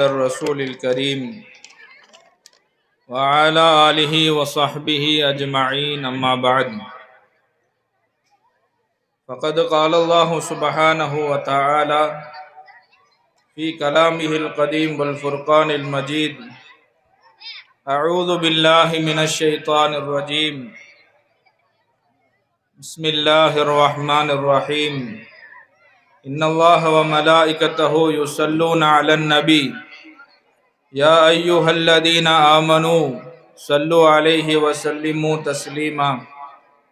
الرسول الكريم وعلى آله وصحبه أجمعين، أما بعد. فقد قال الله سبحانه وتعالى في كلامه القديم والفرقان المجيد أعوذ بالله من الشيطان الرجيم. بسم الله الرحمن الرحيم. إن الله وملائكته يصلون على النبي يا أيها الذين آمنوا صلوا عليه وسلموا تسليما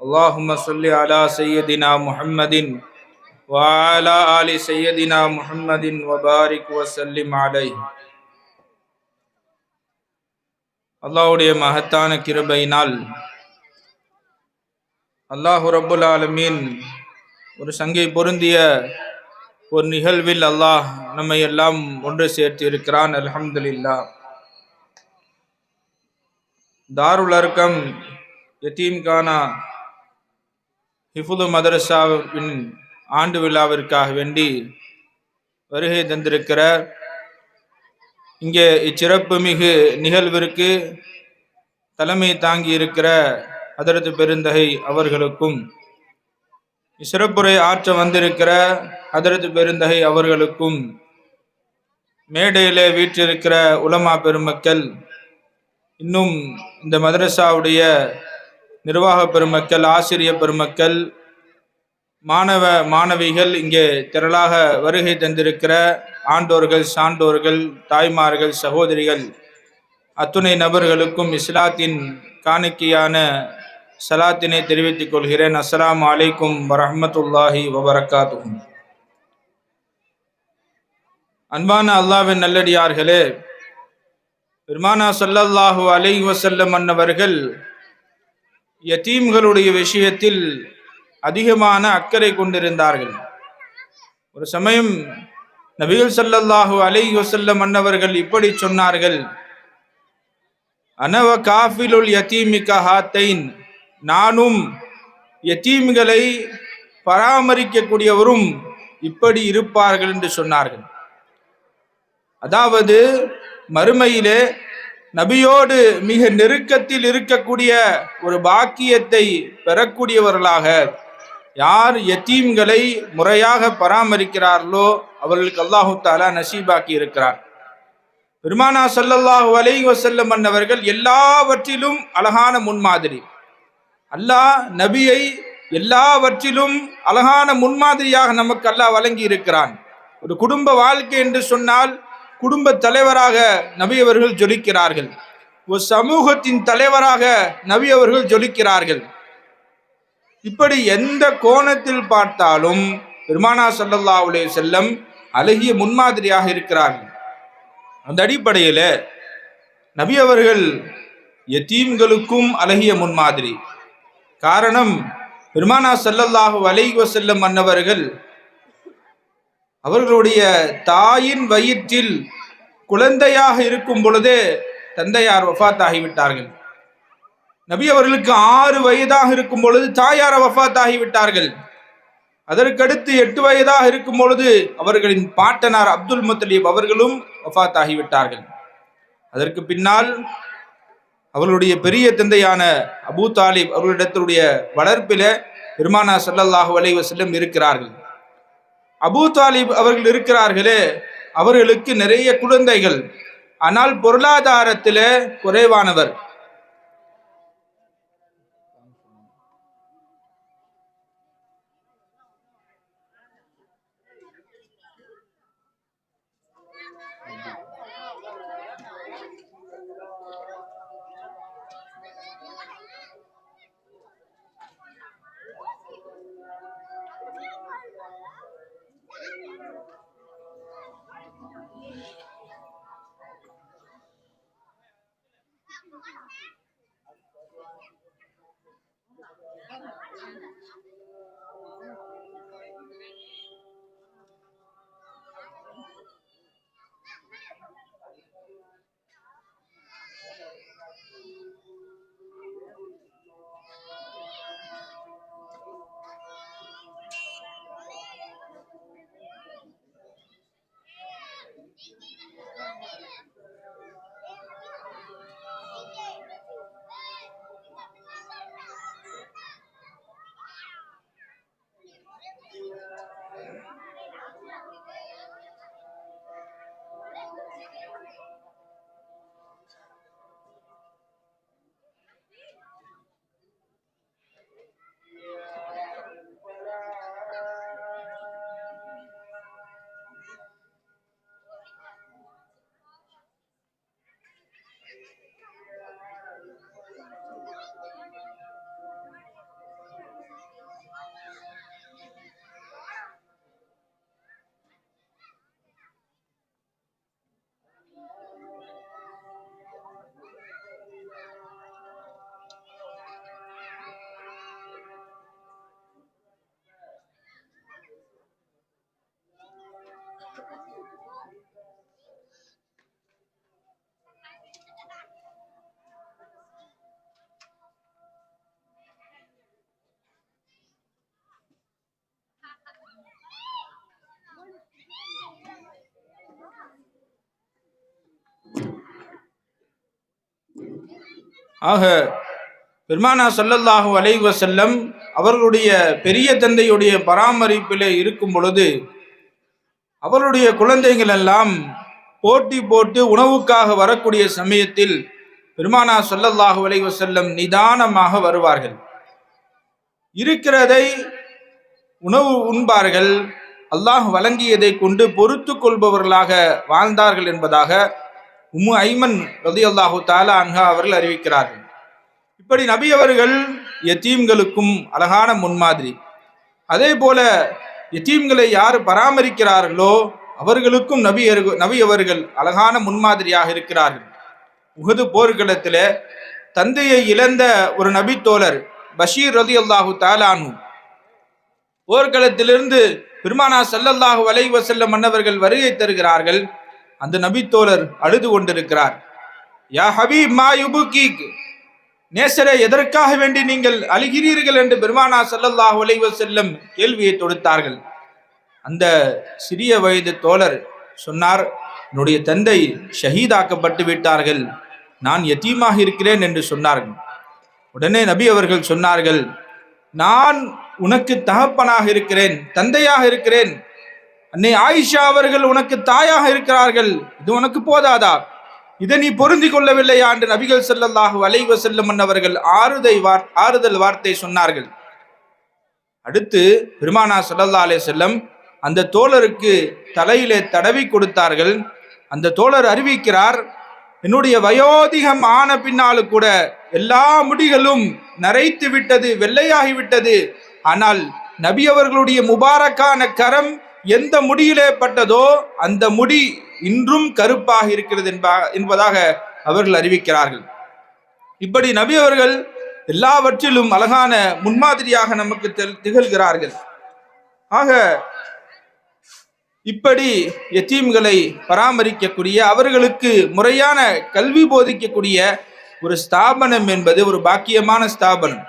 اللهم صل على سيدنا محمد وعلى آل سيدنا محمد وبارك وسلم عليه அல்லாஹ்வுடைய மகத்தான கிருபையினால் அல்லாஹு ரப்புல் ஆலமீன் ஒரு சங்கை பொருந்திய ஒரு நிகழ்வில் அல்லாஹ் நம்மை எல்லாம் ஒன்று சேர்த்து இருக்கிறான் அலமதுல்லா தாருல் அர்க்கம் யத்தீம்கானா ஹிஃபுது மதரசாவின் ஆண்டு விழாவிற்காக வேண்டி வருகை தந்திருக்கிற இங்கே இச்சிறப்பு மிகு நிகழ்விற்கு தலைமை தாங்கி இருக்கிற அதரது பெருந்தகை அவர்களுக்கும் சிறப்புரை ஆற்ற வந்திருக்கிற அதரது பெருந்தகை அவர்களுக்கும் மேடையிலே வீற்றிருக்கிற உலமா பெருமக்கள் இன்னும் இந்த மதரசாவுடைய நிர்வாக பெருமக்கள் ஆசிரிய பெருமக்கள் மாணவ மாணவிகள் இங்கே திரளாக வருகை தந்திருக்கிற ஆண்டோர்கள் சான்றோர்கள் தாய்மார்கள் சகோதரிகள் அத்துணை நபர்களுக்கும் இஸ்லாத்தின் காணிக்கையான சலாத்தினை தெரிவித்துக் கொள்கிறேன். அஸ்லாம் அலைக்கும் வரஹ்மத்துல்லாஹி வபரகாத்துஹும் அன்பான அல்லாவின் நல்லடியார்களே பெருமானா ஸல்லல்லாஹு அலை வசல்லம் அன்னவர்கள் யத்தீம்களுடைய விஷயத்தில் அதிகமான அக்கறை கொண்டிருந்தார்கள். ஒரு சமயம் நபிகள் சல்லல்லாஹு அலை வசல்லம் அன்னவர்கள் இப்படி சொன்னார்கள் அனவ காஃபிலுல் யத்தீமிக ஹாத்தைன் நானும் எத்தீம்களை பராமரிக்கக்கூடியவரும் இப்படி இருப்பார்கள் என்று சொன்னார்கள். அதாவது மறுமையிலே நபியோடு மிக நெருக்கத்தில் இருக்கக்கூடிய ஒரு பாக்கியத்தை பெறக்கூடியவர்களாக யார் யத்தீம்களை முறையாக பராமரிக்கிறார்களோ அவர்களுக்கு அல்லாஹு தாலா நசீபாக்கி இருக்கிறார் பெருமானா சல்லல்லாஹு அலை வசல்லம் அன்னவர்கள் எல்லாவற்றிலும் அழகான முன்மாதிரி. அல்லாஹ் நபியை எல்லாவற்றிலும் அழகான முன்மாதிரியாக நமக்கு அல்லாஹ் வழங்கி இருக்கிறான் ஒரு குடும்ப வாழ்க்கை என்று சொன்னால் குடும்ப தலைவராக நபி அவர்கள் ஜொலிக்கிறார்கள். ஒரு சமூகத்தின் தலைவராக நபி அவர்கள் ஜொலிக்கிறார்கள். இப்படி எந்த கோணத்தில் பார்த்தாலும் பெருமானா சல்லல்லா செல்லம் அழகிய முன்மாதிரியாக இருக்கிறார்கள். அந்த அடிப்படையில் நபி அவர்கள் யத்தீம்களுக்கும் அழகிய முன்மாதிரி. காரணம் பெருமானா சல்லல்லாஹு வலைகு செல்லும் மன்னவர்கள் அவர்களுடைய தாயின் வயிற்றில் குழந்தையாக இருக்கும் பொழுதே தந்தையார் வஃத் ஆகிவிட்டார்கள் நபி அவர்களுக்கு ஆறு வயதாக இருக்கும் பொழுது தாயார் வஃத் ஆகிவிட்டார்கள் அதற்கடுத்து எட்டு வயதாக இருக்கும் பொழுது அவர்களின் பாட்டனார் அப்துல் முத்தலீப் அவர்களும் வஃத் ஆகிவிட்டார்கள் அதற்கு பின்னால் அவர்களுடைய பெரிய தந்தையான அபூ தாலிப் அவர்களிடத்தினுடைய வளர்ப்பில பெருமானா சல்லல்லாஹு அலைஹி செல்லும் இருக்கிறார்கள். அபூ தாலிப் அவர்கள் இருக்கிறார்களே அவர்களுக்கு நிறைய குழந்தைகள். ஆனால் பொருளாதாரத்தில் குறைவானவர். ஆக பெருமானா சல்லல்லாஹு அலைவசல்லம் அவர்களுடைய பெரிய தந்தையுடைய பராமரிப்பில் இருக்கும் பொழுது அவருடைய குழந்தைகள் எல்லாம் போட்டி போட்டு உணவுக்காக வரக்கூடிய சமயத்தில் பெருமானா சொல்லல்லாஹு விளைவு செல்லும் நிதானமாக வருவார்கள். இருக்கிறதை உணவு உண்பார்கள். அல்லாஹ் வழங்கியதை கொண்டு பொறுத்து கொள்பவர்களாக வாழ்ந்தார்கள் என்பதாக உம்மு ஐமன் ரதி அல்லாஹு தாலா அன்ஹா அவர்கள் அறிவிக்கிறார்கள். இப்படி நபி அவர்கள் எத்தீம்களுக்கும் அழகான முன்மாதிரி. அதே போல எத்தீம்களை யார் பராமரிக்கிறார்களோ அவர்களுக்கும் நபி நபி அவர்கள் அழகான முன்மாதிரியாக இருக்கிறார்கள். உகது போர்க்களத்தில் தந்தையை இழந்த ஒரு நபி தோழர் பஷீர் ரதி அல்லாஹு தாலானு போர்க்களத்திலிருந்து பெருமானா சல்லல்லாஹு அலைஹி செல்ல மன்னவர்கள் வருகை தருகிறார்கள். அந்த நபி தோழர் அழுது கொண்டிருக்கிறார். யா ஹபீப் மா யுபுகீக் நேசரே எதற்காக வேண்டி நீங்கள் அழுகிறீர்கள் என்று பெருமானா சல்லல்லாஹ் உலைவ செல்லும் கேள்வியை தொடுத்தார்கள். அந்த சிறிய வயது தோழர் சொன்னார் என்னுடைய தந்தை ஷஹீதாக்கப்பட்டு விட்டார்கள். நான் எத்தீமாக இருக்கிறேன் என்று சொன்னார்கள். உடனே நபி அவர்கள் சொன்னார்கள் நான் உனக்கு தகப்பனாக இருக்கிறேன் தந்தையாக இருக்கிறேன். அன்னை ஆயிஷா அவர்கள் உனக்கு தாயாக இருக்கிறார்கள். இது உனக்கு போதாதா? இதை நீ பொருந்தி கொள்ளவில்லையா என்று நபிகள் செல்லல்லாஹு அலைஹி செல்லும் அவர்கள் ஆறுதை வார் ஆறுதல் வார்த்தை சொன்னார்கள். அடுத்து பெருமானா ஸல்லல்லாஹு அலே செல்லம் அந்த தோழருக்கு தலையிலே தடவி கொடுத்தார்கள். அந்த தோழர் அறிவிக்கிறார் என்னுடைய வயோதிகம் ஆன பின்னாலும் கூட எல்லா முடிகளும் நரைத்து விட்டது வெள்ளையாகி விட்டது. ஆனால் நபி அவர்களுடைய முபாரக்கான கரம் எந்த முடியிலே பட்டதோ அந்த முடி இன்றும் கருப்பாக இருக்கிறது என்பா- என்பதாக அவர்கள் அறிவிக்கிறார்கள். இப்படி நபி அவர்கள் எல்லாவற்றிலும் அழகான முன்மாதிரியாக நமக்கு திகழ்கிறார்கள். ஆக இப்படி எத்தீம்களை பராமரிக்கக்கூடிய அவர்களுக்கு முறையான கல்வி போதிக்கக்கூடிய ஒரு ஸ்தாபனம் என்பது ஒரு பாக்கியமான ஸ்தாபனம்.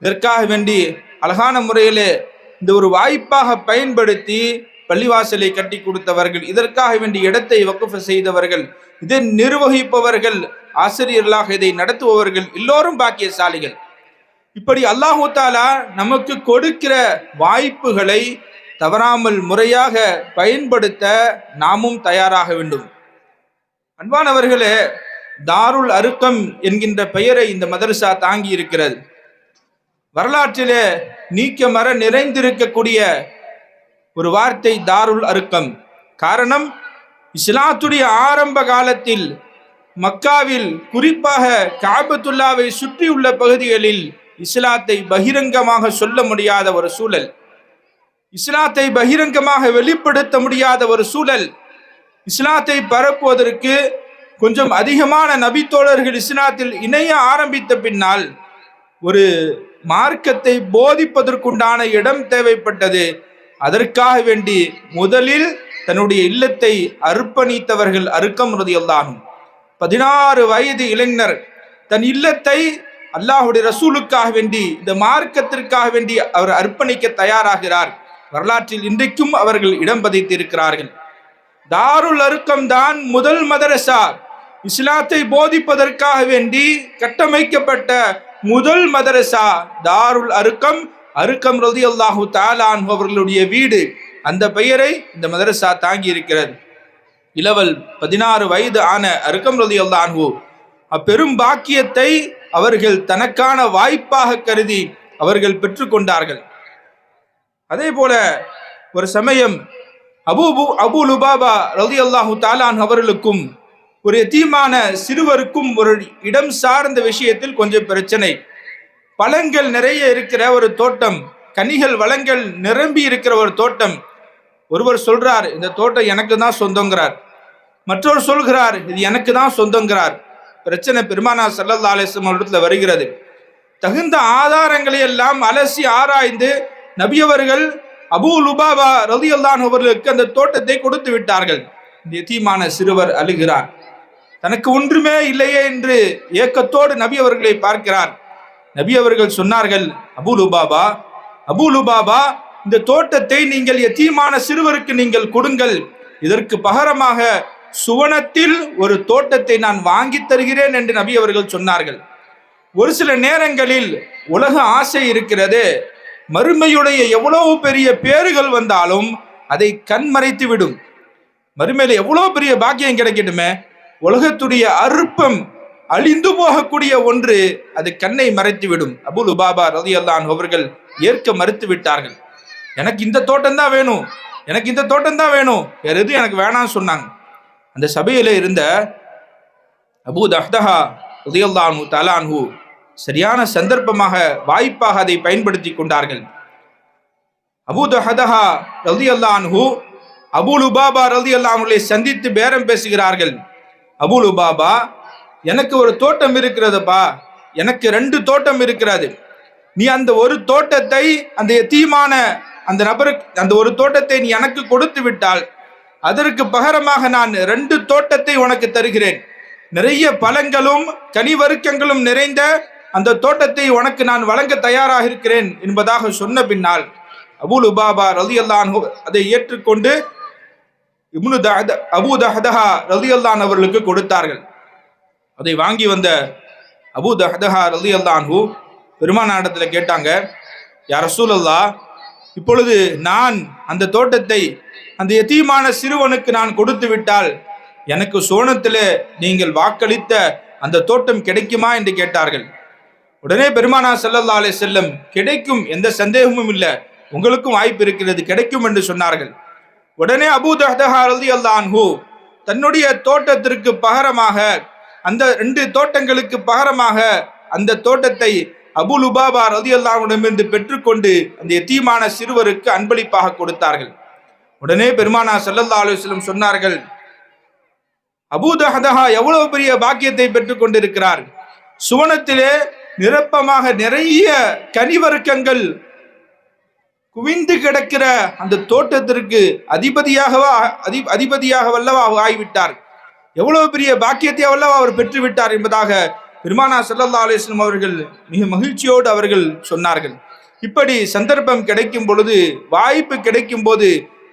இதற்காக வேண்டி அழகான முறையிலே இந்த ஒரு வாய்ப்பாக பயன்படுத்தி பள்ளிவாசலை கட்டி கொடுத்தவர்கள் இதற்காக வேண்டிய இடத்தை வக்குஃபு செய்தவர்கள் இதை நிர்வகிப்பவர்கள் ஆசிரியர்களாக இதை நடத்துபவர்கள் எல்லோரும் பாக்கியசாலிகள். இப்படி அல்லாஹு தாலா நமக்கு கொடுக்கிற வாய்ப்புகளை தவறாமல் முறையாக பயன்படுத்த நாமும் தயாராக வேண்டும். அன்பானவர்களே தாருல் அருக்கம் என்கின்ற பெயரை இந்த மதரசா தாங்கி இருக்கிறது வரலாற்றிலே நீக்க மர நிறைந்திருக்கக்கூடிய ஒரு வார்த்தை தாருல் அருக்கம். காரணம் இஸ்லாத்துடைய ஆரம்ப காலத்தில் மக்காவில் குறிப்பாக காபத்துல்லாவை சுற்றியுள்ள பகுதிகளில் இஸ்லாத்தை பகிரங்கமாக சொல்ல முடியாத ஒரு சூழல். இஸ்லாத்தை பகிரங்கமாக வெளிப்படுத்த முடியாத ஒரு சூழல். இஸ்லாத்தை பரப்புவதற்கு கொஞ்சம் அதிகமான நபித்தோழர்கள் இஸ்லாத்தில் இணைய ஆரம்பித்த பின்னால் ஒரு மார்க்கத்தை போதிப்பதற்குண்டான இடம் தேவைப்பட்டது. அதற்காக வேண்டி முதலில் தன்னுடைய இல்லத்தை அர்ப்பணித்தவர்கள் அருக்கம் ரதியல்லாகும் பதினாறு வயது இளைஞர் தன் இல்லத்தை அல்லாஹுடைய ரசூலுக்காக வேண்டி இந்த மார்க்கத்திற்காக வேண்டி அவர் அர்ப்பணிக்க தயாராகிறார். வரலாற்றில் இன்றைக்கும் அவர்கள் இடம் பதித்திருக்கிறார்கள். தாருல் அருக்கம் தான் முதல் மதரசா. இஸ்லாத்தை போதிப்பதற்காக வேண்டி கட்டமைக்கப்பட்ட முதல் மதரசா தாருல் அருக்கம் அருக்கம் ரதி அல்லாஹு தாலான் அவர்களுடைய வீடு. அந்த பெயரை இந்த மதரசா தாங்கி இருக்கிறது இளவல் பதினாறு வயது ஆன அருக்கம் ரதி அல்லாஹு அப்பெரும் பாக்கியத்தை அவர்கள் தனக்கான வாய்ப்பாக கருதி அவர்கள் பெற்றுக்கொண்டார்கள் அதே போல ஒரு சமயம் அபு அபு லுபாபா ரதி அல்லாஹு தாலான் அவர்களுக்கும் ஒரு எத்தீமான சிறுவருக்கும் ஒரு இடம் சார்ந்த விஷயத்தில் கொஞ்சம் பிரச்சனை. பழங்கள் நிறைய இருக்கிற ஒரு தோட்டம் கனிகள் வளங்கள் நிரம்பி இருக்கிற ஒரு தோட்டம். ஒருவர் சொல்றார் இந்த தோட்டம் எனக்கு தான் சொந்தங்கிறார். மற்றவர் சொல்கிறார் இது எனக்கு தான் சொந்தங்கிறார். பிரச்சனை பெருமானா சல்லல்லா அலிஸ்லம் இடத்துல வருகிறது. தகுந்த ஆதாரங்களை எல்லாம் அலசி ஆராய்ந்து நபியவர்கள் அபு லுபாபா ரதியல்லான் அவர்களுக்கு அந்த தோட்டத்தை கொடுத்து விட்டார்கள். இந்த எத்தீமான சிறுவர் அழுகிறார். தனக்கு ஒன்றுமே இல்லையே என்று ஏக்கத்தோடு நபி அவர்களை பார்க்கிறார். நபி அவர்கள் சொன்னார்கள் அபுலுபாபா லுபாபா லுபாபா இந்த தோட்டத்தை நீங்கள் எத்தீமான சிறுவருக்கு நீங்கள் கொடுங்கள். இதற்கு பகரமாக சுவனத்தில் ஒரு தோட்டத்தை நான் வாங்கி தருகிறேன் என்று நபி அவர்கள் சொன்னார்கள். ஒரு சில நேரங்களில் உலக ஆசை இருக்கிறது. மறுமையுடைய எவ்வளவு பெரிய பேறுகள் வந்தாலும் அதை கண் மறைத்து விடும் மறுமையில எவ்வளவு பெரிய பாக்கியம் கிடைக்கட்டுமே? உலகத்துடைய அற்பம் அழிந்து போகக்கூடிய ஒன்று அது கண்ணை மறைத்து விடும் அபுல் உபாபா ரதி அல்லான் அவர்கள் ஏற்க மறுத்து விட்டார்கள் எனக்கு இந்த தோட்டம் தான் வேணும். எனக்கு இந்த தோட்டம் தான் வேணும். வேற எதுவும் எனக்கு வேணாம்னு சொன்னாங்க. அந்த சபையில இருந்த அபு தஹ்தஹா உதயல்லானு தலான்ஹு சரியான சந்தர்ப்பமாக வாய்ப்பாக அதை பயன்படுத்தி கொண்டார்கள். அபூ தஹதஹா ரதியல்லான்ஹு அபுல் உபாபா ரதி அல்லாஹுலை சந்தித்து பேரம் பேசுகிறார்கள். அபுல் உபாபா எனக்கு ஒரு தோட்டம் இருக்கிறதுப்பா. எனக்கு ரெண்டு தோட்டம் இருக்கிறது. நீ அந்த ஒரு தோட்டத்தை அந்த எத்தீமான அந்த நபருக்கு அந்த ஒரு தோட்டத்தை நீ எனக்கு கொடுத்து விட்டால் அதற்கு பகரமாக நான் ரெண்டு தோட்டத்தை உனக்கு தருகிறேன். நிறைய பழங்களும் கனி வருக்கங்களும் நிறைந்த அந்த தோட்டத்தை உனக்கு நான் வழங்க தயாராக இருக்கிறேன் என்பதாக சொன்ன பின்னால் அபுல் உபாபா ரதி அல்லான் அதை ஏற்றுக்கொண்டு இப்னு தஹத அபு தஹதஹா ரதி அல்லான் அவர்களுக்கு கொடுத்தார்கள். அதை வாங்கி வந்த அபு தஹதஹா ரதி அல்லான்ஹூ பெருமானாடத்தில் கேட்டாங்க யார் ரசூலல்லா இப்பொழுது நான் அந்த தோட்டத்தை அந்த எத்தீமான சிறுவனுக்கு நான் கொடுத்து விட்டால் எனக்கு சோனத்தில் நீங்கள் வாக்களித்த அந்த தோட்டம் கிடைக்குமா? என்று கேட்டார்கள். உடனே பெருமானா செல்லல்லா அலே செல்லம் கிடைக்கும் எந்த சந்தேகமும் இல்லை. உங்களுக்கும் வாய்ப்பு இருக்கிறது கிடைக்கும் என்று சொன்னார்கள். உடனே அபூ தஹ்தஹா ஹூ தன்னுடைய தோட்டத்திற்கு பகரமாக அந்த ரெண்டு தோட்டங்களுக்கு பகரமாக அந்த தோட்டத்தை அபு லுபாபா ரதியல்லாவிடமிருந்து பெற்றுக்கொண்டு அந்த எத்தீமான சிறுவருக்கு அன்பளிப்பாக கொடுத்தார்கள். உடனே பெருமானா சல்லல்லா அலுவலம் சொன்னார்கள் அபூதஹதஹா எவ்வளவு பெரிய பாக்கியத்தை பெற்றுக் கொண்டிருக்கிறார் சுவனத்திலே நிரப்பமாக நிறைய கனிவர்க்கங்கள் குவிந்து கிடக்கிற அந்த தோட்டத்திற்கு அதிபதியாகவா அதி அதிபதியாக வல்லவா ஆகிவிட்டார் எவ்வளவு பெரிய பாக்கியத்தை அவ்வளவு அவர் பெற்று விட்டார் என்பதாக பெருமானா சல்லல்லா அலிஸ்லம் அவர்கள் மிக மகிழ்ச்சியோடு அவர்கள் சொன்னார்கள். இப்படி சந்தர்ப்பம் கிடைக்கும் பொழுது வாய்ப்பு கிடைக்கும் போது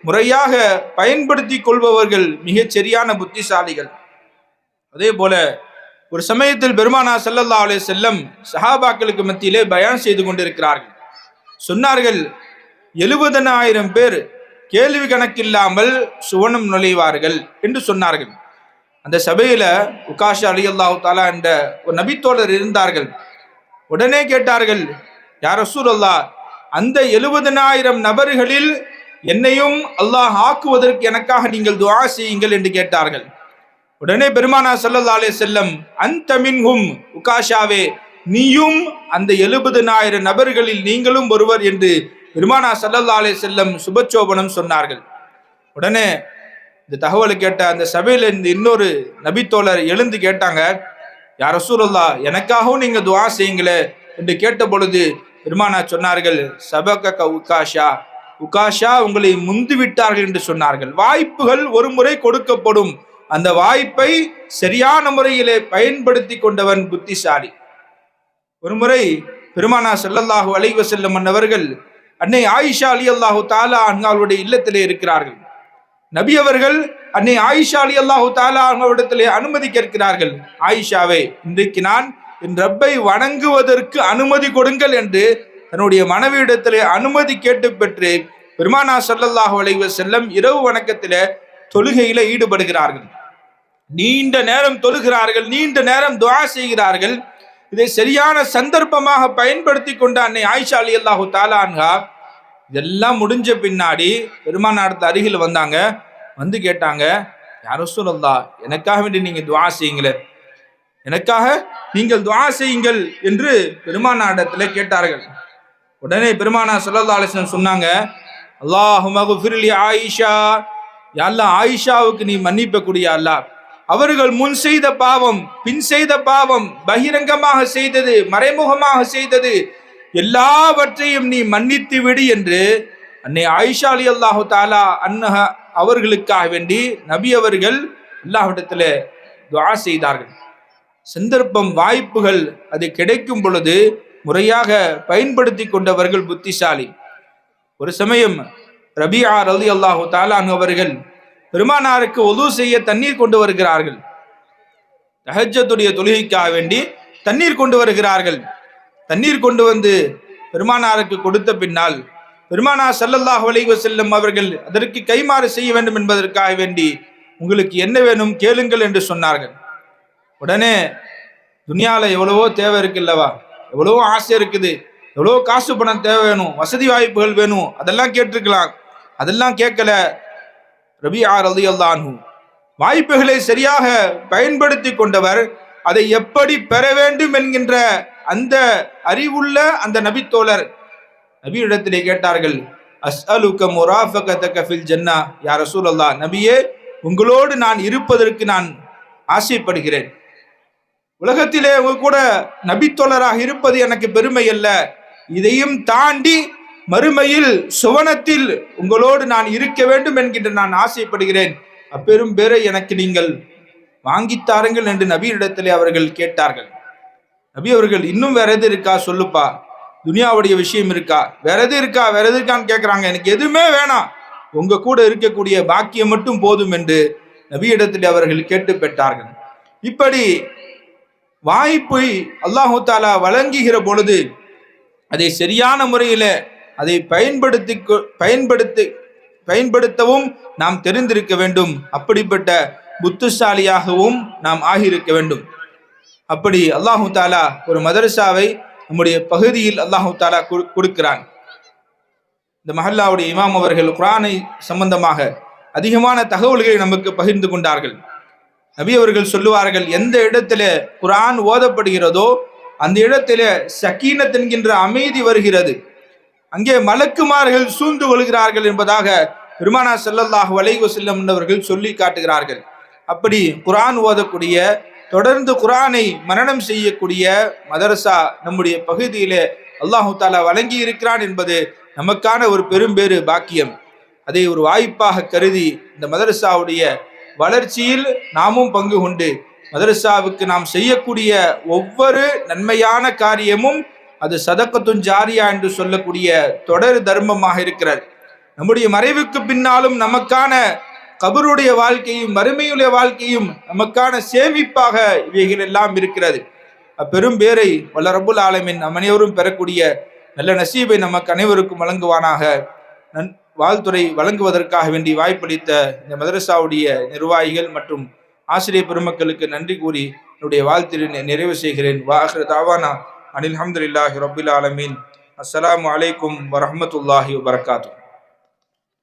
முறையாக பயன்படுத்தி கொள்பவர்கள் மிகச் சரியான புத்திசாலிகள். அதே போல ஒரு சமயத்தில் பெருமானா சல்லல்லா அலே செல்லம் சஹாபாக்களுக்கு மத்தியிலே பயான் செய்து கொண்டிருக்கிறார்கள். சொன்னார்கள் எழுபதனாயிரம் பேர் கேள்வி கணக்கில்லாமல் சுவனம் நுழைவார்கள் என்று சொன்னார்கள். அந்த சபையில உகாஷா அலி அல்லாஹு தாலா என்ற ஒரு நபித்தோழர் இருந்தார்கள். உடனே கேட்டார்கள் யார் ரசூல் அல்லாஹ் அந்த எழுபதனாயிரம் நபர்களில் என்னையும் அல்லாஹ் ஆக்குவதற்கு எனக்காக நீங்கள் துவா செய்யுங்கள் என்று கேட்டார்கள். உடனே பெருமானா சல்லா அலே செல்லம் அந்த மின்ஹும் உகாஷாவே நீயும் அந்த எழுபதனாயிரம் நபர்களில் நீங்களும் ஒருவர் என்று பெருமானா சல்லல்லா அலே செல்லம் சுபச்சோபனம் சொன்னார்கள். உடனே இந்த தகவலை கேட்ட அந்த சபையில இருந்து இன்னொரு நபித்தோழர் எழுந்து கேட்டாங்க யார் ரசூலுல்லா எனக்காகவும் நீங்க துவா செய்யுங்களே என்று கேட்ட பொழுது பெருமானா சொன்னார்கள் சபக உகாஷா உகாஷா உங்களை முந்து விட்டார்கள் என்று சொன்னார்கள். வாய்ப்புகள் ஒரு முறை கொடுக்கப்படும். அந்த வாய்ப்பை சரியான முறையிலே பயன்படுத்தி கொண்டவன் புத்திசாலி. ஒரு முறை பெருமானா செல்லல்லாஹு அலைஹி வஸல்லம் அவர்கள் அன்னை ஆயிஷா அலி அல்லாஹு தாலா அவளுடைய இல்லத்திலே இருக்கிறார்கள். நபி அவர்கள் அன்னை ஆயிஷா அலி அல்லாஹு தாலா அவங்களிடத்திலே அனுமதி கேட்கிறார்கள். ஆயிஷாவே இன்றைக்கு நான் என் ரப்பை வணங்குவதற்கு அனுமதி கொடுங்கள் என்று தன்னுடைய மனைவியிடத்திலே அனுமதி கேட்டு பெற்று பெருமானா சல்லல்லாஹு அலைவ செல்லம் இரவு வணக்கத்தில தொழுகையில ஈடுபடுகிறார்கள். நீண்ட நேரம் தொழுகிறார்கள் நீண்ட நேரம் துவா செய்கிறார்கள். இதை சரியான சந்தர்ப்பமாக பயன்படுத்தி கொண்ட அன்னை ஆயிஷா அலி அல்லாஹு தாலான்ஹா இதெல்லாம் முடிஞ்ச பின்னாடி பெருமானாடத்து அருகில் வந்தாங்க. வந்து கேட்டாங்க யாரும் சொல்லல்லா எனக்காக வேண்டி நீங்க துவா செய்யுங்களே. எனக்காக நீங்கள் துவா செய்யுங்கள் என்று பெருமானாடத்துல கேட்டார்கள். உடனே பெருமானா சல்லல்லா அலிஸ்லம் சொன்னாங்க அல்லாஹு மகுஃபிர்லி ஆயிஷா. யாழ்லா ஆயிஷாவுக்கு நீ மன்னிப்பக்கூடிய அல்லாஹ். அவர்கள் முன் செய்த பாவம் பின் செய்த பாவம் பகிரங்கமாக செய்தது மறைமுகமாக செய்தது எல்லாவற்றையும் நீ மன்னித்து விடு என்று அன்னை ஆயிஷா அலி அல்லாஹு தாலா அன்னஹ அவர்களுக்காக வேண்டி நபி அவர்கள் அல்லாஹிடத்தில் துவா செய்தார்கள். சந்தர்ப்பம் வாய்ப்புகள் அது கிடைக்கும் பொழுது முறையாக பயன்படுத்தி கொண்டவர்கள் புத்திசாலி. ஒரு சமயம் ரபியா ரலி அல்லாஹு தாலான் அவர்கள் பெருமானாருக்கு ஒது செய்ய தண்ணீர் கொண்டு வருகிறார்கள். தஹஜத்துடைய தொழுகைக்காக வேண்டி தண்ணீர் கொண்டு வருகிறார்கள். தண்ணீர் கொண்டு வந்து பெருமானாருக்கு கொடுத்த பின்னால் பெருமானா செல்லல்லாஹ் வலைவ செல்லும் அவர்கள் அதற்கு கைமாறு செய்ய வேண்டும் என்பதற்காக வேண்டி உங்களுக்கு என்ன வேணும் கேளுங்கள் என்று சொன்னார்கள். உடனே துனியால எவ்வளவோ தேவை இருக்குல்லவா? எவ்வளவோ ஆசை இருக்குது. எவ்வளவோ காசு பணம் தேவை வேணும். வசதி வாய்ப்புகள் வேணும். அதெல்லாம் கேட்டிருக்கலாம். அதெல்லாம் கேட்கல. ரபி ஆர் அலி அல்லானு வாய்ப்புகளை சரியாக பயன்படுத்தி கொண்டவர் அதை எப்படி பெற வேண்டும் என்கின்ற அந்த அறிவுள்ள அந்த நபித்தோழர் நபியிடத்திலே கேட்டார்கள் அஸ்அலுக முராஃபகதக ஃபில் ஜன்னா. யா ரசூலல்லாஹ் நபியே உங்களோடு நான் இருப்பதற்கு நான் ஆசைப்படுகிறேன். உலகத்திலே உங்க கூட நபித்தோழராக இருப்பது எனக்கு பெருமை அல்ல. இதையும் தாண்டி மறுமையில் சுவனத்தில் உங்களோடு நான் இருக்க வேண்டும் என்கின்ற நான் ஆசைப்படுகிறேன். அப்பெரும் பேரை எனக்கு நீங்கள் வாங்கித்தாருங்கள் என்று நபியிடத்திலே அவர்கள் கேட்டார்கள். நபி அவர்கள் இன்னும் வேற எது இருக்கா? சொல்லுப்பா. துனியாவுடைய விஷயம் இருக்கா? வேற எது இருக்கா? வேற எது இருக்கான்னு கேட்குறாங்க எனக்கு எதுவுமே வேணாம். உங்க கூட இருக்கக்கூடிய பாக்கியம் மட்டும் போதும் என்று நபியிடத்தில் அவர்கள் கேட்டு பெற்றார்கள் இப்படி வாய்ப்பை அல்லாஹு தாலா வழங்குகிற பொழுது அதை சரியான முறையில் அதை பயன்படுத்தி கொ- பயன்படுத்தி பயன்படுத்தவும் நாம் தெரிந்திருக்க வேண்டும். அப்படிப்பட்ட புத்திசாலியாகவும் நாம் ஆகியிருக்க வேண்டும். அப்படி அல்லாஹு தாலா ஒரு மதரசாவை நம்முடைய பகுதியில் அல்லாஹு தாலா கொடுக்கிறான். இந்த மஹல்லாவுடைய இமாம் அவர்கள் குரானை சம்பந்தமாக அதிகமான தகவல்களை நமக்கு பகிர்ந்து கொண்டார்கள். நபி அவர்கள் சொல்லுவார்கள் எந்த இடத்துல குரான் ஓதப்படுகிறதோ அந்த இடத்துல சக்கீனத் என்கின்ற அமைதி வருகிறது. அங்கே மலக்குமார்கள் சூழ்ந்து கொள்கிறார்கள் என்பதாக பெருமானா செல்லல்லாஹ் அலைஹி வஸல்லம் அவர்கள் சொல்லி காட்டுகிறார்கள். அப்படி குரான் ஓதக்கூடிய தொடர்ந்து குரானை மரணம் செய்யக்கூடிய மதரசா நம்முடைய பகுதியிலே அல்லாஹு தாலா வழங்கி இருக்கிறான் என்பது நமக்கான ஒரு பெரும்பேறு பாக்கியம். அதை ஒரு வாய்ப்பாக கருதி இந்த மதரசாவுடைய வளர்ச்சியில் நாமும் பங்கு கொண்டு மதரசாவுக்கு நாம் செய்யக்கூடிய ஒவ்வொரு நன்மையான காரியமும் அது சதக்கத்தும் ஜாரியா என்று சொல்லக்கூடிய தொடர் தர்மமாக இருக்கிறது. நம்முடைய மறைவுக்கு பின்னாலும் நமக்கான கபருடைய வாழ்க்கையும் மறுமையுடைய வாழ்க்கையும் நமக்கான சேமிப்பாக இவைகள் எல்லாம் இருக்கிறது. அப்பெரும் பேரை வல்ல ரபுல் ஆலமின் நம் அனைவரும் பெறக்கூடிய நல்ல நசீபை நமக்கு அனைவருக்கும் வழங்குவானாக. நன் வாழ்த்துறை வழங்குவதற்காக வேண்டி வாய்ப்பளித்த இந்த மதரசாவுடைய நிர்வாகிகள் மற்றும் ஆசிரியர் பெருமக்களுக்கு நன்றி கூறி என்னுடைய வாழ்த்தினை நிறைவு செய்கிறேன். வாஹர் தாவானா அனில் அஹமதுல்லாஹி ரபுல் ஆலமீன். அஸ்லாம் அலைக்கும் வரமத்துல்லாஹி வபரகாத்துஹு.